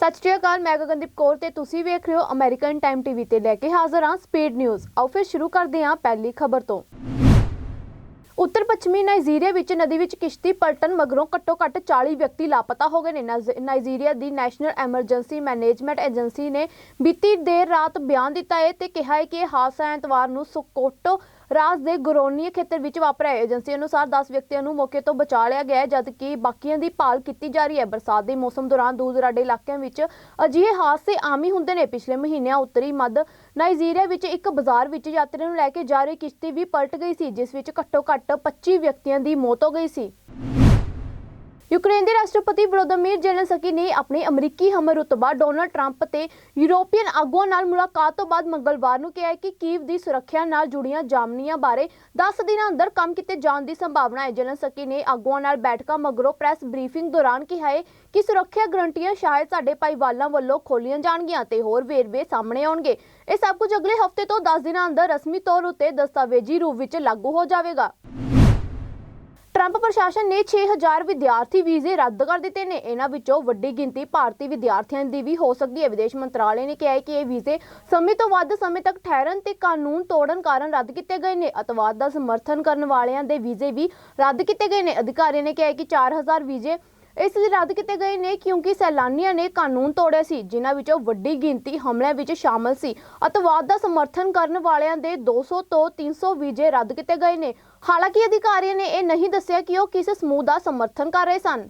ਸਤਿ ਸ਼੍ਰੀ ਅਕਾਲ, ਮੈਂ ਗਗਨਦੀਪ ਕੌਰ ਤੇ ਤੁਸੀਂ ਵੇਖ ਰਹੇ ਹੋ ਅਮਰੀਕਨ ਟਾਈਮ ਟੀਵੀ ਤੇ ਲੈ ਕੇ ਹਾਜ਼ਰ ਹਾਂ ਸਪੀਡ ਨਿਊਜ਼ ਆਓ ਫਿਰ ਸ਼ੁਰੂ ਕਰਦੇ ਹਾਂ ਪਹਿਲੀ ਖਬਰ ਤੋਂ। ਉੱਤਰ ਪੱਛਮੀ ਨਾਈਜੀਰੀਆ ਵਿੱਚ ਨਦੀ ਵਿੱਚ ਕਿਸ਼ਤੀ ਪਲਟਣ ਮਗਰੋਂ ਘੱਟੋ-ਘੱਟ 40 ਵਿਅਕਤੀ ਲਾਪਤਾ ਹੋ ਗਏ ਨੇ। ਨਾਈਜੀਰੀਆ ਦੀ ਨੈਸ਼ਨਲ ਐਮਰਜੈਂਸੀ ਮੈਨੇਜਮੈਂਟ ਏਜੰਸੀ ਨੇ ਬੀਤੀ ਦੇਰ ਰਾਤ ਬਿਆਨ ਦਿੱਤਾ ਹੈ ਤੇ ਕਿਹਾ ਹੈ ਕਿ ਹਾਦਸਾ ਐਤਵਾਰ ਨੂੰ ਸੁਕੋਟੋ ਰਾਜ ਦੇ ਗੋਰੋਨੀਆ ਖੇਤਰ ਵਿੱਚ ਵਾਪਰਿਆ। ਏਜੰਸੀ ਅਨੁਸਾਰ 10 ਵਿਅਕਤੀਆਂ ਨੂੰ ਮੌਕੇ ਤੋਂ ਬਚਾ ਲਿਆ ਗਿਆ ਹੈ, ਜਦਕਿ ਬਾਕੀਆਂ ਦੀ ਭਾਲ ਕੀਤੀ ਜਾ ਰਹੀ ਹੈ। ਬਰਸਾਤ ਦੇ ਮੌਸਮ ਦੌਰਾਨ ਦੂਰ ਦੁਰਾਡੇ ਇਲਾਕਿਆਂ ਵਿੱਚ ਅਜਿਹੇ ਹਾਦਸੇ ਆਮ ਹੀ ਹੁੰਦੇ ਨੇ। ਪਿਛਲੇ ਮਹੀਨਿਆਂ ਉੱਤਰੀ ਮੱਧ ਨਾਈਜੀਰੀਆ ਵਿੱਚ ਇੱਕ ਬਾਜ਼ਾਰ ਵਿੱਚ ਯਾਤਰੀਆਂ ਨੂੰ ਲੈ ਕੇ ਜਾ ਰਹੀ ਕਿਸ਼ਤੀ ਵੀ ਪਲਟ ਗਈ ਸੀ, ਜਿਸ ਵਿੱਚ ਘੱਟੋ-ਘੱਟ 25 ਵਿਅਕਤੀਆਂ ਦੀ ਮੌਤ ਹੋ ਗਈ ਸੀ। ਯੂਕਰੇਨ ਦੇ ਰਾਸ਼ਟਰਪਤੀ ਵਲੋਦੀਮੀਰ ਜ਼ੈਲੈਂਸਕੀ ਨੇ ਆਪਣੇ ਅਮਰੀਕੀ ਹਮਰੁਤਬਾ ਡੋਨਾਲਡ ਟਰੰਪ ਤੇ ਯੂਰੋਪੀਅਨ ਆਗੂਆਂ ਨਾਲ ਮੁਲਾਕਾਤ ਤੋਂ ਬਾਅਦ ਮੰਗਲਵਾਰ ਨੂੰ ਕਿਹਾ ਕਿ ਕੀਵ ਦੀ ਸੁਰੱਖਿਆ ਨਾਲ ਜੁੜੀਆਂ ਜਾਮਨੀਆਂ ਬਾਰੇ 10 ਦਿਨਾਂ ਅੰਦਰ ਕੰਮ ਕੀਤੇ ਜਾਣ ਦੀ ਸੰਭਾਵਨਾ ਹੈ। ਜ਼ੈਲੈਂਸਕੀ ਨੇ ਆਗੂਆਂ ਨਾਲ ਬੈਠਕਾਂ ਮਗਰੋਂ ਪ੍ਰੈਸ ਬਰੀਫਿੰਗ ਦੌਰਾਨ ਕਿਹਾ ਹੈ ਕਿ ਸੁਰੱਖਿਆ ਗਰੰਟੀਆਂ ਸ਼ਾਇਦ ਸਾਡੇ ਭਾਈਵਾਲਾਂ ਵੱਲੋਂ ਖੋਲੀਆਂ ਜਾਣਗੀਆਂ ਤੇ ਹੋਰ ਵੇਰਵੇ ਸਾਹਮਣੇ ਆਉਣਗੇ। ਇਹ ਸਭ ਕੁਝ ਅਗਲੇ ਹਫ਼ਤੇ ਤੋਂ 10 ਦਿਨਾਂ ਅੰਦਰ ਰਸਮੀ ਤੌਰ ਉੱਤੇ ਦਸਤਾਵੇਜ਼ੀ ਰੂਪ ਵਿੱਚ ਲਾਗੂ ਹੋ ਜਾਵੇਗਾ। ਟਰੰਪ ਪ੍ਰਸ਼ਾਸਨ ਨੇ 6000 ਵਿਦਿਆਰਥੀ ਵੀਜ਼ੇ ਰੱਦ ਕਰ ਦਿੱਤੇ ਨੇ। ਇਹਨਾਂ ਵਿੱਚੋਂ ਵੱਡੀ ਗਿਣਤੀ ਭਾਰਤੀ ਵਿਦਿਆਰਥੀਆਂ ਦੀ ਵੀ ਹੋ ਸਕਦੀ ਹੈ। ਵਿਦੇਸ਼ ਮੰਤਰਾਲੇ ਨੇ ਕਿਹਾ ਹੈ ਕਿ ਇਹ ਵੀਜ਼ੇ ਸਮੇਂ ਤੋਂ ਵੱਧ ਸਮੇਂ ਤੱਕ ਠਹਿਰਨ ਤੇ ਕਾਨੂੰਨ ਤੋੜਨ ਕਾਰਨ ਰੱਦ ਕੀਤੇ ਗਏ ਨੇ। ਅਤਵਾਦ ਦਾ ਸਮਰਥਨ ਕਰਨ ਵਾਲਿਆਂ ਦੇ ਵੀਜ਼ੇ ਵੀ ਰੱਦ ਕੀਤੇ ਗਏ ਨੇ। ਅਧਿਕਾਰੀ ਨੇ ਕਿਹਾ ਹੈ ਕਿ 4000 ਵੀਜ਼ੇ ਇਸ ਲਈ ਰੱਦ ਕੀਤੇ ਗਏ ਨੇ ਕਿਉਂਕਿ ਸੈਲਾਨੀਆਂ ਨੇ ਕਾਨੂੰਨ ਤੋੜਿਆ ਸੀ, ਜਿਨ੍ਹਾਂ ਵਿੱਚੋਂ ਵੱਡੀ ਗਿਣਤੀ ਹਮਲਿਆਂ ਵਿੱਚ ਸ਼ਾਮਲ ਸੀ। ਅਤਵਾਦ ਦਾ ਸਮਰਥਨ ਕਰਨ ਵਾਲਿਆਂ ਦੇ 200 ਤੋਂ 300 ਵੀਜ਼ੇ ਰੱਦ ਕੀਤੇ ਗਏ ਨੇ। ਹਾਲਾਂਕਿ ਅਧਿਕਾਰੀਆਂ ਨੇ ਇਹ ਨਹੀਂ ਦੱਸਿਆ ਕਿ ਉਹ ਕਿਸ ਸਮੂਹ ਦਾ ਸਮਰਥਨ ਕਰ ਰਹੇ ਸਨ।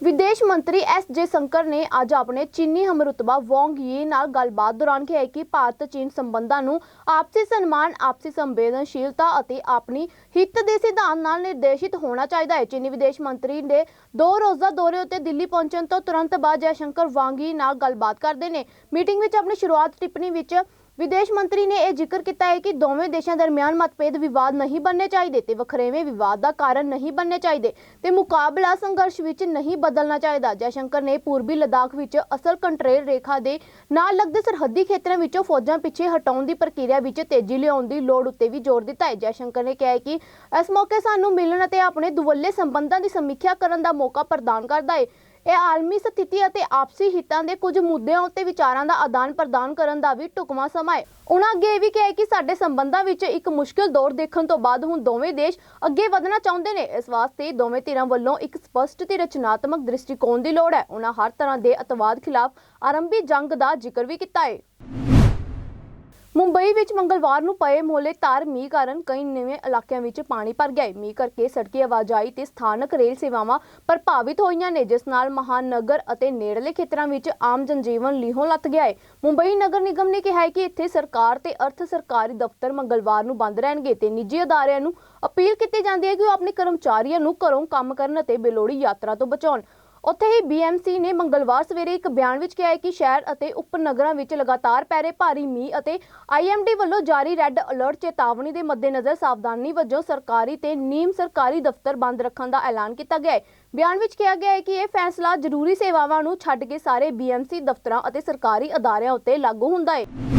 ਵਿਦੇਸ਼ ਮੰਤਰੀ ਐਸ ਜੇ ਸ਼ੰਕਰ ਨੇ ਅੱਜ ਆਪਣੇ ਚੀਨੀ ਹਮਰੁਤਬਾ ਵੋਂਗ ਯੀ ਨਾਲ ਗੱਲਬਾਤ ਦੌਰਾਨ ਕਿਹਾ ਕਿ ਭਾਰਤ ਚੀਨ ਸੰਬੰਧਾਂ ਨੂੰ ਆਪਸੀ ਸਨਮਾਨ, ਆਪਸੀ ਸੰਵੇਦਨਸ਼ੀਲਤਾ ਅਤੇ ਆਪਣੀ ਹਿੱਤ ਦੇ ਸਿਧਾਂਤ ਨਾਲ ਨਿਰਦੇਸ਼ਿਤ ਹੋਣਾ ਚਾਹੀਦਾ ਹੈ। ਚੀਨੀ ਵਿਦੇਸ਼ ਮੰਤਰੀ ਦੇ ਦੋ ਰੋਜ਼ਾ ਦੌਰੇ ਉੱਤੇ ਦਿੱਲੀ ਪਹੁੰਚਣ ਤੋਂ ਤੁਰੰਤ ਬਾਅਦ ਜੈ ਸ਼ੰਕਰ ਵਾਂਗ ਯੀ ਨਾਲ ਗੱਲਬਾਤ ਕਰਦੇ ਨੇ। ਮੀਟਿੰਗ ਵਿੱਚ ਆਪਣੀ ਸ਼ੁਰੂਆਤ ਟਿੱਪਣੀ ਵਿੱਚ ਵਿਦੇਸ਼ ਮੰਤਰੀ ਨੇ ਇਹ ਜ਼ਿਕਰ ਕੀਤਾ ਹੈ ਕਿ ਦੋਵੇਂ ਦੇਸ਼ਾਂ ਦਰਮਿਆਨ ਮਤਭੇਦ ਵਿਵਾਦ ਨਹੀਂ ਬਣਨੇ ਚਾਹੀਦੇ ਤੇ ਵਖਰੇਵੇਂ ਵਿਵਾਦ ਦਾ ਕਾਰਨ ਨਹੀਂ ਬਣਨੇ ਚਾਹੀਦੇ ਤੇ ਮੁਕਾਬਲਾ ਸੰਘਰਸ਼ ਵਿੱਚ ਨਹੀਂ ਬਦਲਣਾ ਚਾਹੀਦਾ। ਜੈਸ਼ੰਕਰ ਨੇ ਪੂਰਬੀ ਲਦਾਖ ਵਿੱਚ ਅਸਲ ਕੰਟਰੋਲ ਰੇਖਾ ਦੇ ਨਾਲ ਲੱਗਦੇ ਸਰਹੱਦੀ ਖੇਤਰਾਂ ਵਿੱਚੋਂ ਫੌਜਾਂ ਪਿੱਛੇ ਹਟਾਉਣ ਦੀ ਪ੍ਰਕਿਰਿਆ ਵਿੱਚ ਤੇਜ਼ੀ ਲਿਆਉਣ ਦੀ ਲੋੜ ਉੱਤੇ ਵੀ ਜ਼ੋਰ ਦਿੱਤਾ ਹੈ। ਜੈਸ਼ੰਕਰ ਨੇ ਕਿਹਾ ਹੈ ਕਿ ਇਸ ਮੌਕੇ ਸਾਨੂੰ ਮਿਲਣ ਅਤੇ ਆਪਣੇ ਦੁਵੱਲੇ ਸੰਬੰਧਾਂ ਦੀ ਸਮੀਖਿਆ ਕਰਨ ਦਾ ਮੌਕਾ ਪ੍ਰਦਾਨ ਕਰਦਾ ਹੈ। ਇਹ ਆਲਮੀ ਸਥਿਤੀ ਅਤੇ ਆਪਸੀ ਹਿੱਤਾਂ ਦੇ ਕੁਝ ਮੁੱਦਿਆਂ ਉੱਤੇ ਵਿਚਾਰਾਂ ਦਾ ਆਦਾਨ ਪ੍ਰਦਾਨ ਕਰਨ ਦਾ ਵੀ ਢੁਕਵਾਂ ਸਮਾਂ ਹੈ। ਉਹਨਾਂ ਅੱਗੇ ਇਹ ਵੀ ਕਿਹਾ ਕਿ ਸਾਡੇ ਸੰਬੰਧਾਂ ਵਿੱਚ ਇੱਕ ਮੁਸ਼ਕਲ ਦੌਰ ਦੇਖਣ ਤੋਂ ਬਾਅਦ ਹੁਣ ਦੋਵੇਂ ਦੇਸ਼ ਅੱਗੇ ਵਧਣਾ ਚਾਹੁੰਦੇ ਨੇ। ਇਸ ਵਾਸਤੇ ਦੋਵੇਂ ਧਿਰਾਂ ਵੱਲੋਂ ਇੱਕ ਸਪਸ਼ਟ ਤੇ ਰਚਨਾਤਮਕ ਦ੍ਰਿਸ਼ਟੀਕੋਣ ਦੀ ਲੋੜ ਹੈ। ਉਹਨਾਂ ਹਰ ਤਰ੍ਹਾਂ ਦੇ ਅਤਵਾਦ ਖਿਲਾਫ ਆਰੰਭੀ ਜੰਗ ਦਾ ਜ਼ਿਕਰ ਵੀ ਕੀਤਾ ਹੈ। ਮੁੰਬਈ ਵਿੱਚ ਮੰਗਲਵਾਰ ਨੂੰ ਪਏ ਮੋਲੇ ਤਾਰ ਮੀਂਹ ਕਾਰਨ ਕਈ ਨਵੇਂ ਇਲਾਕਿਆਂ ਵਿੱਚ ਪਾਣੀ ਭਰ ਗਿਆ ਹੈ। ਮੀਂਹ ਕਰਕੇ ਸੜਕੀ ਆਵਾਜਾਈ ਤੇ ਸਥਾਨਕ ਰੇਲ ਸੇਵਾਵਾਂ ਪ੍ਰਭਾਵਿਤ ਹੋਈਆਂ ਨੇ, ਜਿਸ ਨਾਲ ਮਹਾਨਗਰ ਅਤੇ ਨੇੜਲੇ ਖੇਤਰਾਂ ਵਿੱਚ ਆਮ ਜਨਜੀਵਨ ਲੀਹੋਂ ਲੱਤ ਗਿਆ ਹੈ। ਮੁੰਬਈ ਨਗਰ ਨਿਗਮ ਨੇ ਕਿਹਾ ਹੈ ਕਿ ਇੱਥੇ ਸਰਕਾਰ ਤੇ ਅਰਥ ਸਰਕਾਰੀ ਦਫ਼ਤਰ ਮੰਗਲਵਾਰ ਨੂੰ ਬੰਦ ਰਹਿਣਗੇ ਤੇ ਨਿੱਜੀ ਅਦਾਰਿਆਂ ਨੂੰ ਅਪੀਲ ਕੀਤੀ ਜਾਂਦੀ ਹੈ ਕਿ ਉਹ ਆਪਣੇ ਕਰਮਚਾਰੀਆਂ ਨੂੰ ਘਰੋਂ ਕੰਮ ਕਰਨ ਅਤੇ ਬੇਲੋੜੀ ਯਾਤਰਾ ਤੋਂ ਬਚਾਉਣ। ਉੱਥੇ ਹੀ BMC ਨੇ ਮੰਗਲਵਾਰ ਸਵੇਰੇ ਇੱਕ ਬਿਆਨ ਵਿੱਚ ਕਿਹਾ ਹੈ ਕਿ ਸ਼ਹਿਰ ਅਤੇ ਉਪਨਗਰਾਂ ਵਿੱਚ ਲਗਾਤਾਰ ਪੈ ਰਹੇ ਭਾਰੀ ਮੀਂਹ ਅਤੇ IMD ਵੱਲੋਂ ਜਾਰੀ ਰੈੱਡ ਅਲਰਟ ਚੇਤਾਵਨੀ ਦੇ ਮੱਦੇਨਜ਼ਰ ਸਾਵਧਾਨੀ ਵਜੋਂ ਸਰਕਾਰੀ ਤੇ ਨੀਮ ਸਰਕਾਰੀ ਦਫ਼ਤਰ ਬੰਦ ਰੱਖਣ ਦਾ ਐਲਾਨ ਕੀਤਾ ਗਿਆ ਹੈ। ਬਿਆਨ ਵਿੱਚ ਕਿਹਾ ਗਿਆ ਹੈ ਕਿ ਇਹ ਫੈਸਲਾ ਜ਼ਰੂਰੀ ਸੇਵਾਵਾਂ ਨੂੰ ਛੱਡ ਕੇ ਸਾਰੇ BMC ਦਫ਼ਤਰਾਂ ਅਤੇ ਸਰਕਾਰੀ ਅਦਾਰਿਆਂ ਉੱਤੇ ਲਾਗੂ ਹੁੰਦਾ ਹੈ।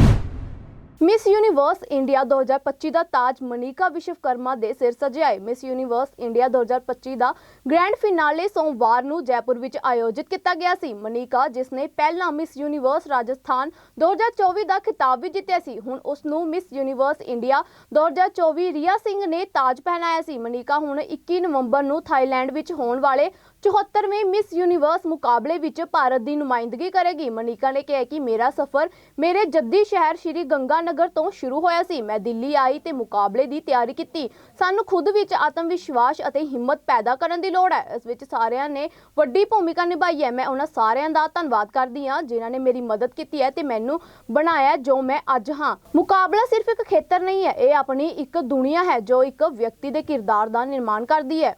ਮਿਸ ਯੂਨੀਵਰਸ ਇੰਡੀਆ 2025 ਦਾ ਤਾਜ ਮਨੀਕਾ ਵਿਸ਼ਵਕਰਮਾ ਦੇ ਸਿਰ ਸਜਿਆ ਹੈ। ਮਿਸ ਯੂਨੀਵਰਸ ਇੰਡੀਆ 2025 ਦਾ ਗ੍ਰੈਂਡ ਫਿਨਾਲੇ ਸੋਮਵਾਰ ਨੂੰ ਜੈਪੁਰ ਵਿੱਚ ਆਯੋਜਿਤ ਕੀਤਾ ਗਿਆ ਸੀ। ਮਨੀਕਾ, ਜਿਸ ਨੇ ਪਹਿਲਾਂ ਮਿਸ ਯੂਨੀਵਰਸ ਰਾਜਸਥਾਨ 2024 ਦਾ ਖਿਤਾਬ ਵੀ ਜਿੱਤਿਆ ਸੀ, ਹੁਣ ਉਸ ਨੂੰ Miss Universe India 2024 Riya Singh ਨੇ ਤਾਜ ਪਹਿਨਾਇਆ ਸੀ। ਮਨੀਕਾ ਹੁਣ 21 ਨਵੰਬਰ ਨੂੰ ਥਾਈਲੈਂਡ ਵਿੱਚ ਹੋਣ ਵਾਲੇ 74ਵੇਂ ਮਿਸ ਯੂਨੀਵਰਸ ਮੁਕਾਬਲੇ ਵਿੱਚ ਭਾਰਤ ਦੀ ਨੁਮਾਇੰਦਗੀ ਕਰੇਗੀ। ਮਨੀਕਾ ਨੇ ਕਿਹਾ ਕਿ ਮੇਰਾ ਸਫ਼ਰ ਮੇਰੇ ਜੱਦੀ ਸ਼ਹਿਰ ਸ਼੍ਰੀ ਗੰਗਾਨਗਰ ਤੋਂ ਸ਼ੁਰੂ ਹੋਇਆ ਸੀ। ਮੈਂ ਦਿੱਲੀ ਆਈ ਤੇ ਮੁਕਾਬਲੇ ਦੀ ਤਿਆਰੀ ਕੀਤੀ। ਸਾਨੂੰ ਖੁਦ ਵਿੱਚ ਆਤਮ ਵਿਸ਼ਵਾਸ ਅਤੇ ਹਿੰਮਤ ਪੈਦਾ ਕਰਨ ਦੀ ਲੋੜ ਹੈ। ਇਸ ਵਿੱਚ ਸਾਰਿਆਂ ਨੇ ਵੱਡੀ ਭੂਮਿਕਾ ਨਿਭਾਈ ਹੈ। ਮੈਂ ਉਹਨਾਂ ਸਾਰਿਆਂ ਦਾ ਧੰਨਵਾਦ ਕਰਦੀ ਹਾਂ ਜਿਨ੍ਹਾਂ ਨੇ ਮੇਰੀ ਮਦਦ ਕੀਤੀ ਹੈ ਤੇ ਮੈਨੂੰ ਬਣਾਇਆ ਜੋ ਮੈਂ ਅੱਜ ਹਾਂ। ਮੁਕਾਬਲਾ ਸਿਰਫ ਇੱਕ ਖੇਤਰ ਨਹੀਂ ਹੈ, ਇਹ ਆਪਣੀ ਇੱਕ ਦੁਨੀਆ ਹੈ ਜੋ ਇੱਕ ਵਿਅਕਤੀ ਦੇ ਕਿਰਦਾਰ ਦਾ ਨਿਰਮਾਣ ਕਰਦੀ ਹੈ।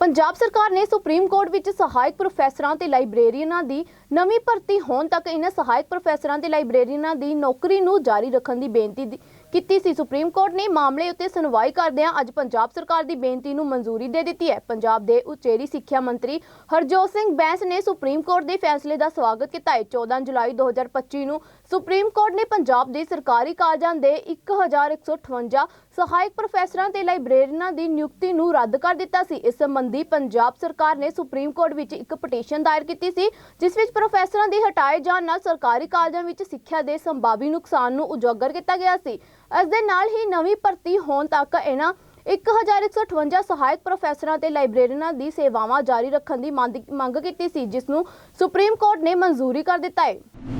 ਪੰਜਾਬ ਸਰਕਾਰ ਨੇ ਸੁਪਰੀਮ ਕੋਰਟ ਵਿੱਚ ਸਹਾਇਕ ਪ੍ਰੋਫੈਸਰਾਂ ਤੇ ਲਾਇਬ੍ਰੇਰੀਅਨਾਂ ਦੀ ਨਵੀਂ ਭਰਤੀ ਹੋਣ ਤੱਕ ਇਹਨਾਂ ਸਹਾਇਕ ਪ੍ਰੋਫੈਸਰਾਂ ਤੇ ਲਾਇਬ੍ਰੇਰੀਅਨਾਂ ਦੀ ਨੌਕਰੀ ਨੂੰ ਜਾਰੀ ਰੱਖਣ ਦੀ ਬੇਨਤੀ ਕੀਤੀ ਸੀ। ਸੁਪਰੀਮ ਕੋਰਟ ਨੇ ਮਾਮਲੇ ਉੱਤੇ ਸੁਣਵਾਈ ਕਰਦਿਆਂ ਅੱਜ ਪੰਜਾਬ ਸਰਕਾਰ ਦੀ ਬੇਨਤੀ ਨੂੰ ਮਨਜ਼ੂਰੀ ਦੇ ਦਿੱਤੀ ਹੈ। ਪੰਜਾਬ ਦੇ ਉਚੇਰੀ ਸਿੱਖਿਆ ਮੰਤਰੀ ਹਰਜੋਤ ਸਿੰਘ ਬੈਂਸ ਨੇ ਸੁਪਰੀਮ ਕੋਰਟ ਦੇ ਫੈਸਲੇ ਦਾ ਸਵਾਗਤ ਕੀਤਾ ਹੈ। 14 ਜੁਲਾਈ 2025 ਨੂੰ ਸੁਪਰੀਮ ਕੋਰਟ ਨੇ ਪੰਜਾਬ ਦੇ ਸਰਕਾਰੀ ਕਾਲਜਾਂ ਦੇ 1158 ਸਹਾਇਕ ਪ੍ਰੋਫੈਸਰਾਂ ਤੇ ਲਾਇਬ੍ਰੇਰੀਅਨਾਂ ਦੀ ਨਿਯੁਕਤੀ ਨੂੰ ਰੱਦ ਕਰ ਦਿੱਤਾ ਸੀ। ਇਸ ਸੰਬੰਧੀ ਪੰਜਾਬ ਸਰਕਾਰ ਨੇ ਸੁਪਰੀਮ ਕੋਰਟ ਵਿੱਚ ਇੱਕ ਪਟੀਸ਼ਨ ਦਾਇਰ ਕੀਤੀ ਸੀ, ਜਿਸ ਵਿੱਚ ਪ੍ਰੋਫੈਸਰਾਂ ਦੇ ਹਟਾਏ ਜਾਣ ਨਾਲ ਸਰਕਾਰੀ ਕਾਲਜਾਂ ਵਿੱਚ ਸਿੱਖਿਆ ਦੇ ਸੰਭਾਵੀ ਨੁਕਸਾਨ ਨੂੰ ਉਜਾਗਰ ਕੀਤਾ ਗਿਆ ਸੀ। ਇਸ ਦੇ ਨਾਲ ਹੀ ਨਵੀਂ ਭਰਤੀ ਹੋਣ ਤੱਕ ਇਹਨਾਂ 1158 ਸਹਾਇਕ ਪ੍ਰੋਫੈਸਰਾਂ ਤੇ ਲਾਇਬ੍ਰੇਰੀਅਨਾਂ ਦੀ ਸੇਵਾਵਾਂ ਜਾਰੀ ਰੱਖਣ ਦੀ ਮੰਗ ਮੰਗ ਕੀਤੀ ਸੀ, ਜਿਸ ਨੂੰ ਸੁਪਰੀਮ ਕੋਰਟ ਨੇ ਮਨਜ਼ੂਰੀ ਕਰ ਦਿੱਤਾ ਹੈ।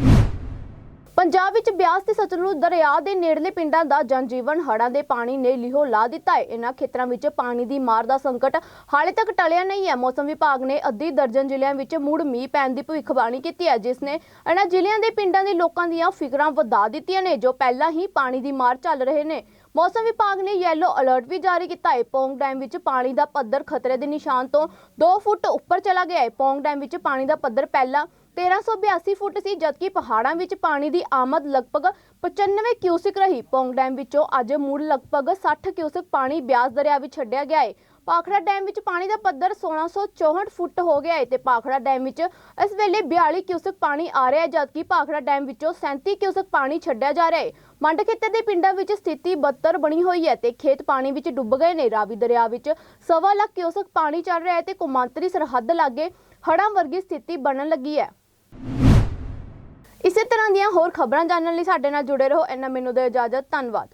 ਪੰਜਾਬ ਵਿੱਚ ਬਿਆਸ ਤੇ ਸਤਲੁਜ ਦਰਿਆ ਦੇ ਨੇੜਲੇ ਪਿੰਡਾਂ ਦਾ ਜਨਜੀਵਨ ਹੜ੍ਹਾਂ ਦੇ ਪਾਣੀ ਨੇ ਲਿਹੋ ਲਾ ਦਿੱਤਾ ਹੈ। ਇਹਨਾਂ ਖੇਤਰਾਂ ਵਿੱਚ ਪਾਣੀ ਦੀ ਮਾਰ ਦਾ ਸੰਕਟ ਹਾਲੇ ਤੱਕ ਟਲਿਆ ਨਹੀਂ ਹੈ। ਮੌਸਮ ਵਿਭਾਗ ਨੇ ਅੱਧੀ ਦਰਜਨ ਜ਼ਿਲ੍ਹਿਆਂ ਵਿੱਚ ਮੁੜ ਮੀਂਹ ਪੈਣ ਦੀ ਭਵਿੱਖਬਾਣੀ ਕੀਤੀ ਹੈ, ਜਿਸ ਨੇ ਇਹਨਾਂ ਜ਼ਿਲ੍ਹਿਆਂ ਦੇ ਪਿੰਡਾਂ ਦੇ ਲੋਕਾਂ ਦੀਆਂ ਫਿਕਰਾਂ ਵਧਾ ਦਿੱਤੀਆਂ ਨੇ, ਜੋ ਪਹਿਲਾਂ ਹੀ ਪਾਣੀ ਦੀ ਮਾਰ ਚੱਲ ਰਹੇ ਨੇ। ਮੌਸਮ ਵਿਭਾਗ ਨੇ ਯੈਲੋ ਅਲਰਟ ਵੀ ਜਾਰੀ ਕੀਤਾ ਹੈ। ਪੌਂਗ ਡੈਮ ਵਿੱਚ ਪਾਣੀ ਦਾ ਪੱਧਰ ਖਤਰੇ ਦੇ ਨਿਸ਼ਾਨ ਤੋਂ 2 ਫੁੱਟ ਉੱਪਰ ਚਲਾ ਗਿਆ ਹੈ। ਪੌਂਗ ਡੈਮ ਵਿੱਚ ਪਾਣੀ ਦਾ ਪੱਧਰ ਪਹਿਲਾਂ 1382 ਫੁੱਟ ਸੀ, ਜਦਕਿ ਪਹਾੜਾਂ ਵਿੱਚ ਪਾਣੀ ਦੀ ਆਮਦ ਲਗਭਗ 95 ਕਿਊਸਿਕ ਰਹੀ। ਪੌਂਗ ਡੈਮ ਵਿੱਚੋਂ ਅੱਜ ਮੁੜ ਲਗਭਗ 60 ਕਿਊਸਿਕ ਪਾਣੀ ਬਿਆਸ ਦਰਿਆ ਵਿੱਚ ਛੱਡਿਆ ਗਿਆ ਹੈ ਪਾਖੜਾ ਡੈਮ ਵਿੱਚ ਪਾਣੀ ਦਾ ਪੱਧਰ 1664 ਫੁੱਟ ਹੋ ਗਿਆ ਹੈ ਤੇ ਪਾਖੜਾ ਡੈਮ ਵਿੱਚ ਇਸ ਵੇਲੇ 42 ਕਿਊਸਕ ਪਾਣੀ ਆ ਰਿਹਾ ਹੈ ਜਦਕਿ ਪਾਖੜਾ ਡੈਮ ਵਿੱਚੋਂ 37 ਕਿਊਸਕ ਪਾਣੀ ਛੱਡਿਆ ਜਾ ਰਿਹਾ ਹੈ ਮੰਡ ਖੇਤਰ ਦੇ ਪਿੰਡਾਂ ਵਿੱਚ ਸਥਿਤੀ ਬੱਤਰ ਬਣੀ ਹੋਈ ਹੈ ਤੇ ਖੇਤ ਪਾਣੀ ਵਿੱਚ ਡੁੱਬ ਗਏ ਨੇ। ਰਾਵੀ ਦਰਿਆ ਵਿੱਚ ਸਵਾ ਲੱਖ ਕਿਊਸਕ ਪਾਣੀ ਚੱਲ ਰਿਹਾ ਹੈ ਤੇ ਕੌਮਾਂਤਰੀ ਸਰਹੱਦ ਲਾਗੇ ਹੜਾਂ ਵਰਗੀ ਸਥਿਤੀ ਬਣਨ ਲੱਗੀ ਹੈ ਇਸੇ ਤਰ੍ਹਾਂ ਦੀਆਂ ਹੋਰ ਖਬਰਾਂ ਜਾਣਨ ਲਈ ਸਾਡੇ ਨਾਲ ਜੁੜੇ ਰਹੋ। ਇਹਨਾਂ ਮੈਨੂੰ ਦੇ ਇਜਾਜ਼ਤ। ਧੰਨਵਾਦ।